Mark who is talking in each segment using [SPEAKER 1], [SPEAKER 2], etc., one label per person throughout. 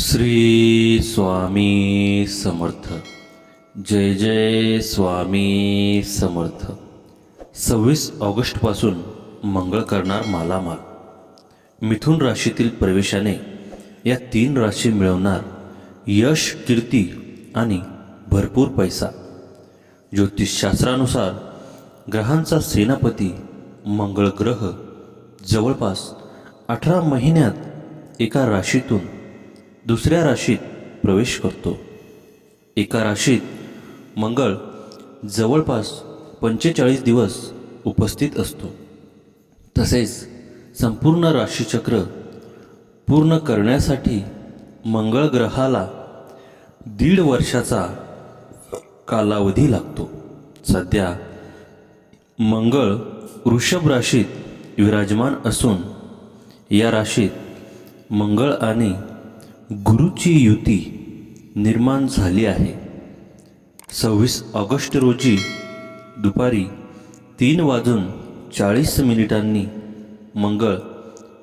[SPEAKER 1] श्री स्वामी समर्थ. जय जय स्वामी समर्थ. सव्वीस ऑगस्टपासून मंगळ करणार मालामाल. मिथुन राशीतील प्रवेशाने या तीन राशी मिळवणार यश कीर्ती आणि भरपूर पैसा. ज्योतिषशास्त्रानुसार ग्रहांचा सेनापती मंगळ ग्रह जवळपास अठरा महिन्यात एका राशीतून दुसऱ्या राशीत प्रवेश करतो. एका राशीत मंगळ जवळपास पंचेचाळीस दिवस उपस्थित असतो. तसेच संपूर्ण राशीचक्र पूर्ण करण्यासाठी मंगळ ग्रहाला दीड वर्षाचा कालावधी लागतो. सध्या मंगळ वृषभ राशीत विराजमान असून या राशीत मंगळ आणि गुरुची युती निर्माण झाली आहे. सव्वीस ऑगस्ट रोजी दुपारी तीन वाजून चाळीस मिनिटांनी मंगळ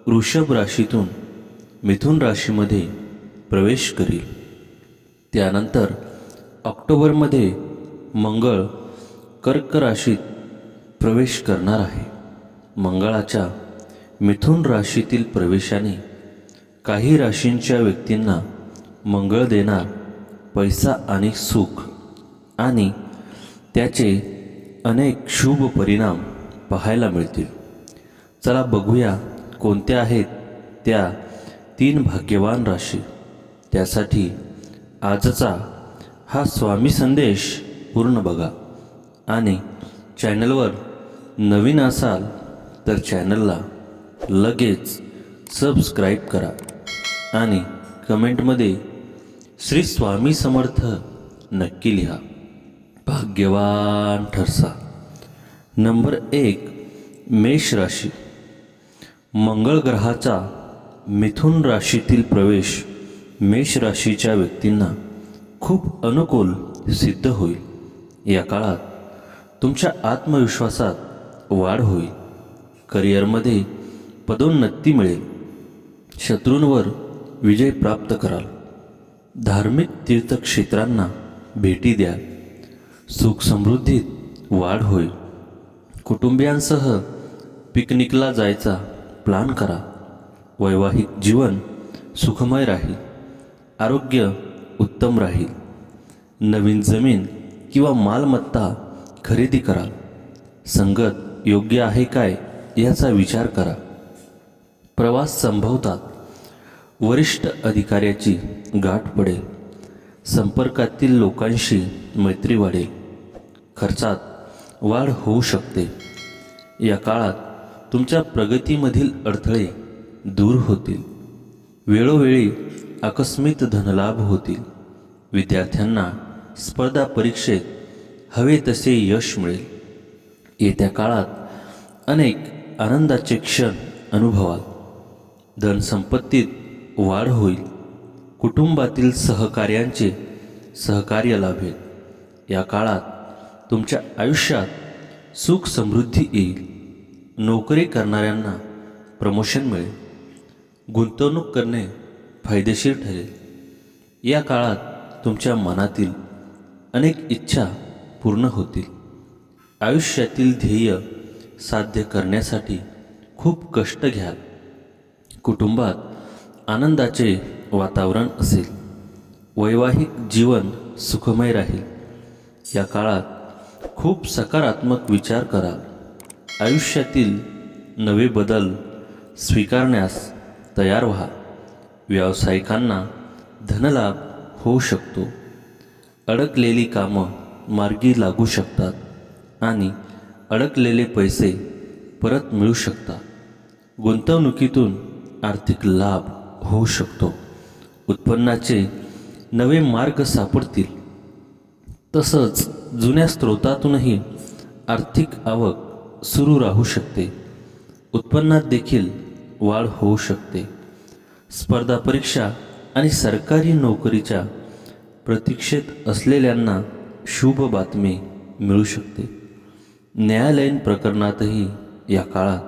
[SPEAKER 1] वृषभ राशीतून मिथुन राशीमध्ये प्रवेश करील. त्यानंतर ऑक्टोबरमध्ये मंगळ कर्क राशीत प्रवेश करणार आहे. मंगळाच्या मिथुन राशीतील प्रवेशाने काही राशींच्या व्यक्तींना मंगळ देणार पैसा आणि सुख आणि त्याचे अनेक शुभ परिणाम पाहायला मिळतील. चला बघूया कोणत्या आहेत त्या तीन भाग्यवान राशी. त्यासाठी आजचा हा स्वामी संदेश पूर्ण बघा. आणि चॅनलवर नवीन असाल तर चॅनलला लगेच सबस्क्राईब करा. आणि कमेंटमध्ये श्री स्वामी समर्थ नक्की लिहा. भाग्यवान ठरसा. नंबर एक मेष राशी. मंगळ ग्रहाचा मिथुन राशीतील प्रवेश मेष राशीच्या व्यक्तींना खूप अनुकूल सिद्ध होईल. या काळात तुमच्या आत्मविश्वासात वाढ होईल. करिअरमध्ये पदोन्नती मिळेल. शत्रूंवर विजय प्राप्त कराल. धार्मिक तीर्थक्षेत्रांना भेटी द्या सुख समृद्धीत वाढ होईल. कुटुंबियांसह पिकनिकला जायचा प्लान करा. वैवाहिक जीवन सुखमय राहील. आरोग्य उत्तम राहील. नवीन जमीन किंवा मालमत्ता खरेदी करा संगत योग्य आहे काय याचा विचार करा. प्रवास संभवतात. वरिष्ठ अधिकाऱ्याची गाठ पडेल संपर्कातील लोकांशी मैत्री वाढेल खर्चात वाढ होऊ शकते. या काळात तुमच्या प्रगतीमधील अडथळे दूर होतील. वेळोवेळी आकस्मित धनलाभ होतील. विद्यार्थ्यांना स्पर्धा परीक्षेत हवे तसे यश मिळेल. येत्या काळात अनेक आनंदाचे क्षण अनुभवाल. धनसंपत्तीत वाढ होईल. कुटुंबातील सहकार्यांचे सहकार्य लाभेल. या काळात तुमच्या आयुष्यात सुख समृद्धी येईल. नोकरी करणाऱ्यांना प्रमोशन मिळेल. गुंतवणूक करणे फायदेशीर ठरेल. या काळात तुमच्या मनातील अनेक इच्छा पूर्ण होतील. आयुष्यातील ध्येय साध्य करण्यासाठी खूप कष्ट घ्याल. कुटुंबात आनंदाचे वातावरण असेल. वैवाहिक जीवन सुखमय राहील. या काळात खूप सकारात्मक विचार करा आयुष्यातील नवे बदल स्वीकारण्यास तयार व्हा. व्यावसायिकांना धनलाभ होऊ शकतो. अडकलेली कामं मार्गी लागू शकतात आणि अडकलेले पैसे परत मिळू शकतात. गुंतवणुकीतून आर्थिक लाभ होऊ शकतो. उत्पन्नाचे नवे मार्ग सापडतील. तसंच जुन्या स्रोतातूनही आर्थिक आवक सुरू राहू शकते. उत्पन्नात देखील वाढ होऊ शकते. स्पर्धा परीक्षा आणि सरकारी नोकरीच्या प्रतीक्षेत असलेल्यांना शुभ बातमी मिळू शकते. न्यायालयीन प्रकरणातही या काळात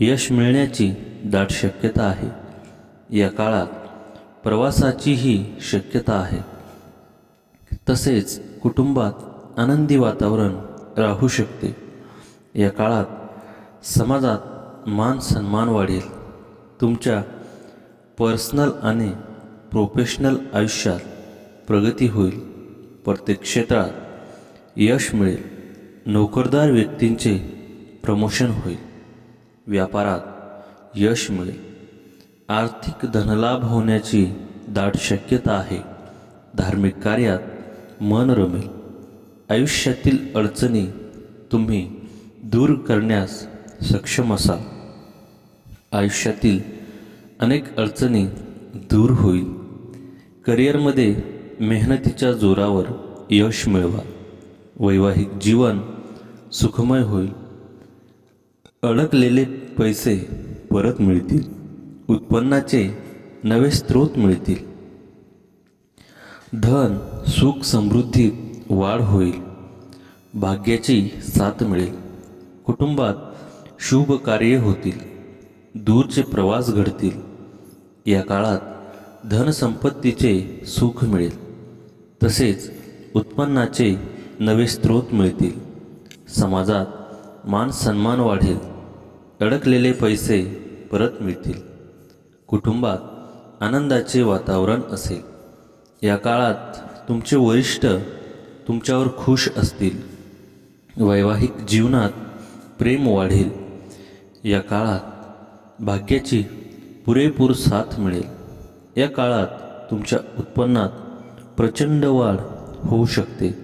[SPEAKER 1] यश मिळण्याची दाट शक्यता आहे. या काळात प्रवासाचीही शक्यता आहे. तसेच कुटुंबात आनंदी वातावरण राहू शकते. या काळात समाजात मान सन्मान वाढेल. तुमच्या पर्सनल आणि प्रोफेशनल आयुष्यात प्रगती होईल. प्रत्येक क्षेत्रात यश मिळेल. नोकरदार व्यक्तींचे प्रमोशन होईल. व्यापारात यश मिळेल. आर्थिक धनलाभ होण्याची दाट शक्यता आहे. धार्मिक कार्यात मन रमेल. आयुष्यातील अडचणी तुम्ही दूर करण्यास सक्षम असाल. आयुष्यातील अनेक अडचणी दूर होईल. करिअरमध्ये मेहनतीच्या जोरावर यश मिळवा. वैवाहिक जीवन सुखमय होईल. अडकलेले पैसे परत मिळतील. उत्पन्नाचे नवे स्रोत मिळतील. धन सुख समृद्धीत वाढ होईल. भाग्याची साथ मिळेल. कुटुंबात शुभ कार्ये होतील. दूरचे प्रवास घडतील. या काळात धनसंपत्तीचे सुख मिळेल. तसेच उत्पन्नाचे नवे स्रोत मिळतील. समाजात मान सन्मान वाढेल. अडकलेले पैसे परत मिळतील. कुटुंबात आनंदाचे वातावरण असेल. या काळात तुमचे वरिष्ठ तुमच्यावर खुश असतील. वैवाहिक जीवनात प्रेम वाढेल. या काळात भाग्याची पुरेपूर साथ मिळेल. या काळात तुमच्या उत्पन्नात प्रचंड वाढ होऊ शकते.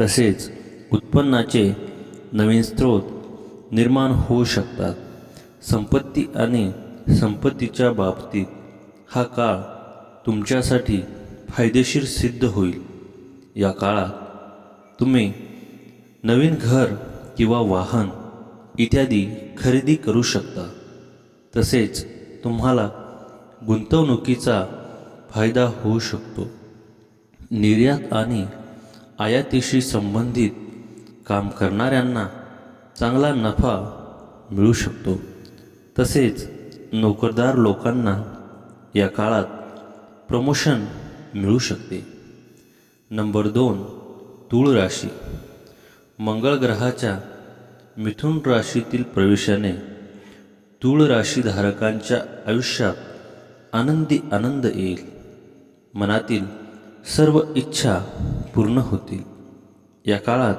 [SPEAKER 1] तसेच उत्पन्नाचे नवीन स्रोत निर्माण होऊ शकतात. संपत्ती आणि संपत्तीच्या बाबतीत हा काळ तुमच्यासाठी फायदेशीर सिद्ध होईल. या काळात तुम्ही नवीन घर किंवा वाहन इत्यादी खरेदी करू शकता. तसेच तुम्हाला गुंतवणुकीचा फायदा होऊ शकतो. निर्यात आणि आयातीशी संबंधित काम करणाऱ्यांना चांगला नफा मिळू शकतो. तसेच नोकरदार लोकांना या काळात प्रमोशन मिळू शकते. नंबर दोन तूळ राशी. मंगळ ग्रहाच्या मिथुन राशीतील प्रवेशाने तूळ राशीधारकांच्या आयुष्यात आनंदी आनंद येईल. मनातील सर्व इच्छा पूर्ण होतील. या काळात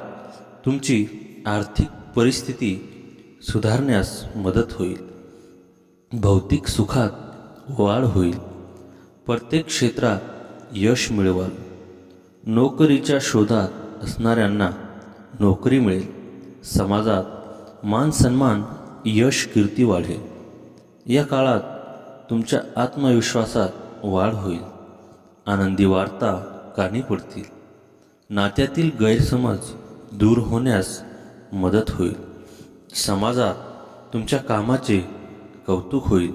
[SPEAKER 1] तुमची आर्थिक परिस्थिती सुधारण्यास मदत होईल. भौतिक सुखात वाढ होईल. प्रत्येक क्षेत्रात यश मिळवाल. नोकरीच्या शोधात असणाऱ्यांना नोकरी मिळेल. समाजात मान सन्मान यश कीर्ती वाढेल. या काळात तुमच्या आत्मविश्वासात वाढ होईल. आनंदी वार्ता कानी पडतील. नात्यातील गैरसमज दूर होण्यास मदत होईल. समाजात तुमच्या कामाचे कौतुक होईल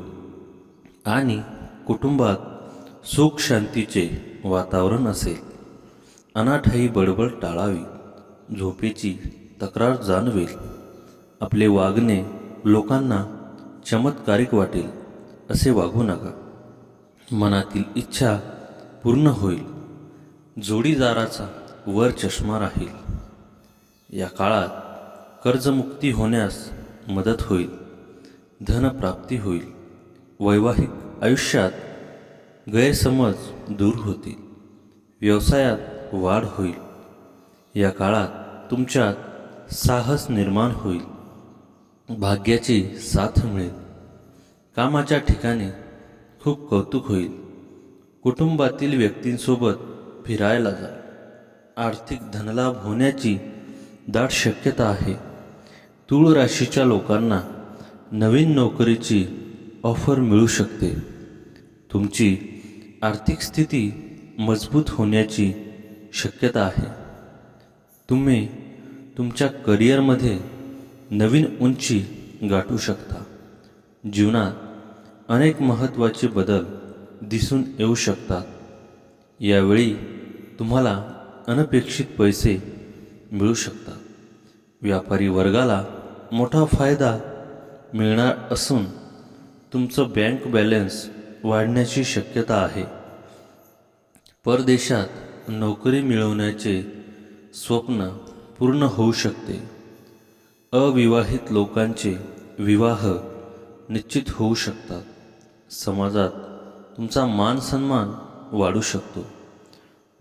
[SPEAKER 1] आणि कुटुंबात सुख शांतीचे वातावरण असेल. अनाठाई बडबड टाळावी झोपेची तक्रार जाणवेल. आपले वागणे लोकांना चमत्कारिक वाटेल असे वागू नका. मनातील इच्छा पूर्ण होईल. जोडीदाराचा वर चष्मा राहील. या काळात कर्जमुक्ती होण्यास मदत होईल. धनप्राप्ती होईल. वैवाहिक आयुष्यात गैरसमज दूर होतील. व्यवसायात वाढ होईल. या काळात तुमच्यात साहस निर्माण होईल. भाग्याची साथ मिळेल. कामाच्या ठिकाणी खूप कौतुक होईल. कुटुंबातील व्यक्तींसोबत फिरायला जा. आर्थिक धनलाभ होण्याची दाट शक्यता आहे. तूळ राशीच्या लोकांना नवीन नोकरीची ऑफर मिळू शकते. तुमची आर्थिक स्थिती मजबूत होण्याची शक्यता आहे. तुम्ही तुमच्या करिअरमध्ये नवीन उंची गाठू शकता. जीवनात अनेक महत्त्वाचे बदल दिसून येऊ शकतात. यावेळी तुम्हाला अनपेक्षित पैसे मिळू शकतात. व्यापारी वर्गाला मोठा फायदा मिळणार असून तुमचं बँक बॅलन्स वाढण्याची शक्यता आहे. परदेशात नोकरी मिळवण्याचे स्वप्न पूर्ण होऊ शकते. अविवाहित लोकांचे विवाह निश्चित होऊ शकतात. समाजात तुमचा मान सन्मान वाढू शकतो.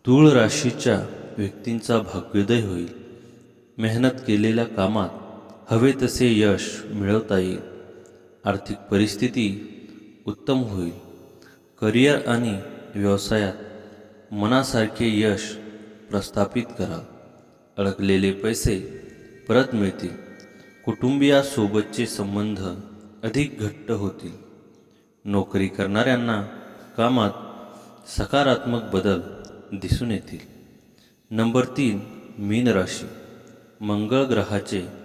[SPEAKER 1] तूळ राशीच्या व्यक्तींचा भाग्योदय होईल. मेहनत केलेल्या कामात हवे तसे यश मिळवता येईल. आर्थिक परिस्थिती उत्तम होईल. करिअर आणि व्यवसायात मनासारखे यश प्रस्थापित करा. अडकलेले पैसे परत मिळतील. कुटुंबियासोबतचे संबंध अधिक घट्ट होतील. नोकरी करणाऱ्यांना कामात सकारात्मक बदल दिसून येतील. नंबर तीन मीन राशी. मंगळ ग्रहाचे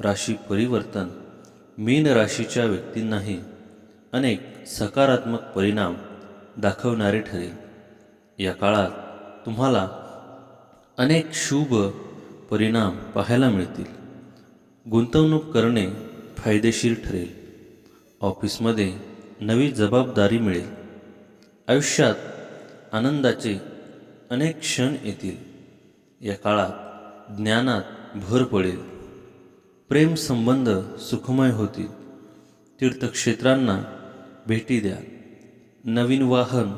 [SPEAKER 1] राशी परिवर्तन मीन राशीच्या व्यक्तींनाही अनेक सकारात्मक परिणाम दाखवणारे ठरेल. या काळात तुम्हाला अनेक शुभ परिणाम पाहायला मिळतील. गुंतवणूक करणे फायदेशीर ठरेल. ऑफिसमध्ये नवी जबाबदारी मिळेल. आयुष्यात आनंदाचे अनेक क्षण येतील. या काळात ज्ञानात भर पडेल. प्रेम संबंध सुखमय होतील. तीर्थक्षेत्रांना भेटी द्या. नवीन वाहन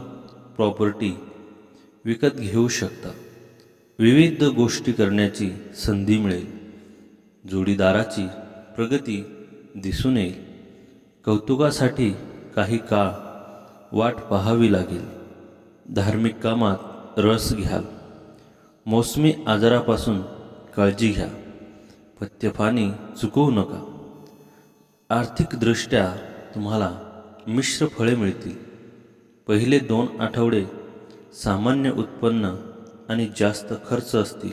[SPEAKER 1] प्रॉपर्टी विकत घेऊ शकता. विविध गोष्टी करण्याची संधी मिळेल. जोडीदाराची प्रगती दिसून येईल. कौतुकासाठी काही काळ वाट पाहावी लागेल. धार्मिक कामात रस घ्याल. मोसमी आजारापासून काळजी घ्या. पथ्यपाणी चुकवू नका. आर्थिकदृष्ट्या तुम्हाला मिश्र फळे मिळतील. पहिले दोन आठवडे सामान्य उत्पन्न आणि जास्त खर्च असतील.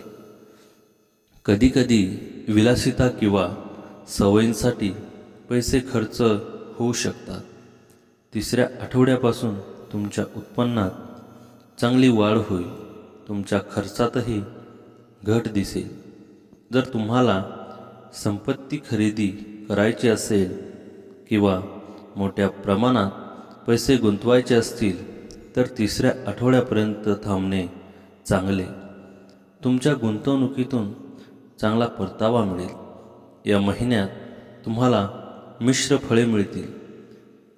[SPEAKER 1] कधीकधी विलासिता किंवा सवयींसाठी पैसे खर्च होऊ शकतात. तिसऱ्या आठवड्यापासून तुमच्या उत्पन्नात चांगली वाढ होईल. तुमच्या खर्चातही घट दिसेल. जर तुम्हाला संपत्ती खरेदी करायची असेल किंवा मोठ्या प्रमाणात पैसे गुंतवायचे असतील तर तिसऱ्या आठवड्यापर्यंत थांबणे चांगले. तुमच्या गुंतवणुकीतून चांगला परतावा मिळेल. या महिन्यात तुम्हाला मिश्र फळे मिळतील.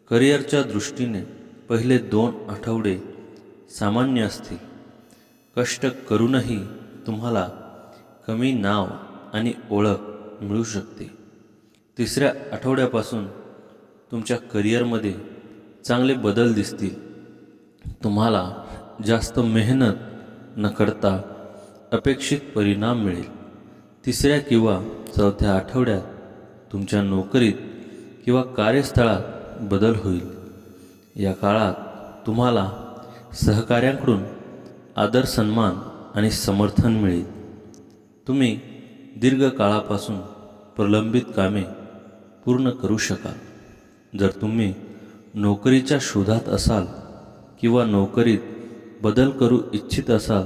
[SPEAKER 1] करिअरच्या दृष्टीने पहिले दोन आठवडे सामान्य असतील. कष्ट करूनही तुम्हाला कमी नाव आणि ओळख मिळू शकते. तिसऱ्या आठवड्यापासून तुमच्या करिअरमध्ये चांगले बदल दिसतील. तुम्हाला जास्त मेहनत न करता अपेक्षित परिणाम मिळेल. तिसऱ्या किंवा चौथ्या आठवड्यात तुमच्या नोकरीत किंवा कार्यस्थळात बदल होईल. या काळात तुम्हाला सहकाऱ्यांकडून आदर सन्मान आणि समर्थन मिळेल. तुम्ही दीर्घकाळापासून प्रलंबित कामे पूर्ण करू शकाल. जर तुम्ही नोकरीच्या शोधात असाल किंवा नोकरीत बदल करू इच्छित असाल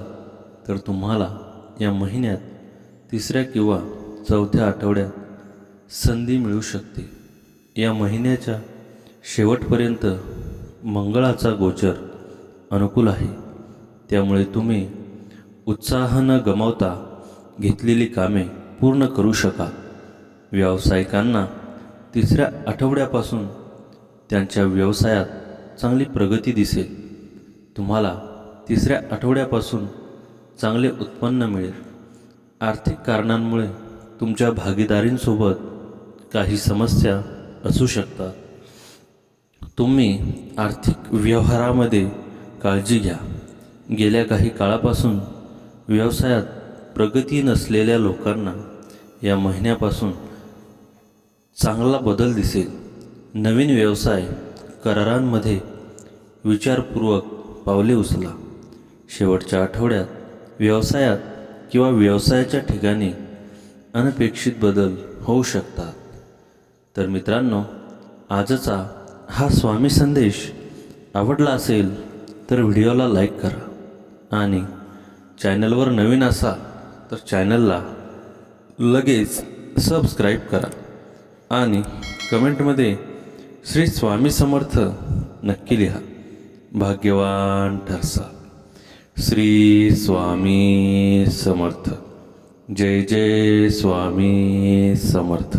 [SPEAKER 1] तर तुम्हाला या महिन्यात तिसऱ्या किंवा चौथ्या आठवड्यात संधी मिळू शकते. या महिन्याच्या शेवटपर्यंत मंगळाचा गोचर अनुकूल आहे. त्यामुळे तुम्ही उत्साह न गमावता घेतलेली कामे पूर्ण करू शकाल. व्यावसायिकांना तिसऱ्या आठवड्यापासून त्यांच्या व्यवसायात चांगली प्रगती दिसेल. तुम्हाला तिसऱ्या आठवड्यापासून चांगले उत्पन्न मिळेल. आर्थिक कारणांमुळे तुमच्या भागीदारींसोबत काही समस्या असू शकतात. तुम्ही आर्थिक व्यवहारामध्ये काळजी घ्या. गेल्या काही काळापासून व्यवसायात प्रगती नसलेल्या लोकांना या महिन्यापासून चांगला बदल दिसेल. नवीन व्यवसाय करारांमध्ये विचारपूर्वक पावले उचला. शेवटच्या आठवड्यात व्यवसायात किंवा व्यवसायाच्या ठिकाणी अनपेक्षित बदल होऊ शकतात. तर मित्रांनो आजचा हा स्वामी संदेश आवडला असेल तर व्हिडिओला लाईक करा आणि चॅनलवर नवीन असाल तर चॅनलला लगेच सबस्क्राईब करा. आणि कमेंटमध्ये श्री स्वामी समर्थ नक्की लिहा. भाग्यवान ठरसा. श्री स्वामी समर्थ. जय जय स्वामी समर्थ.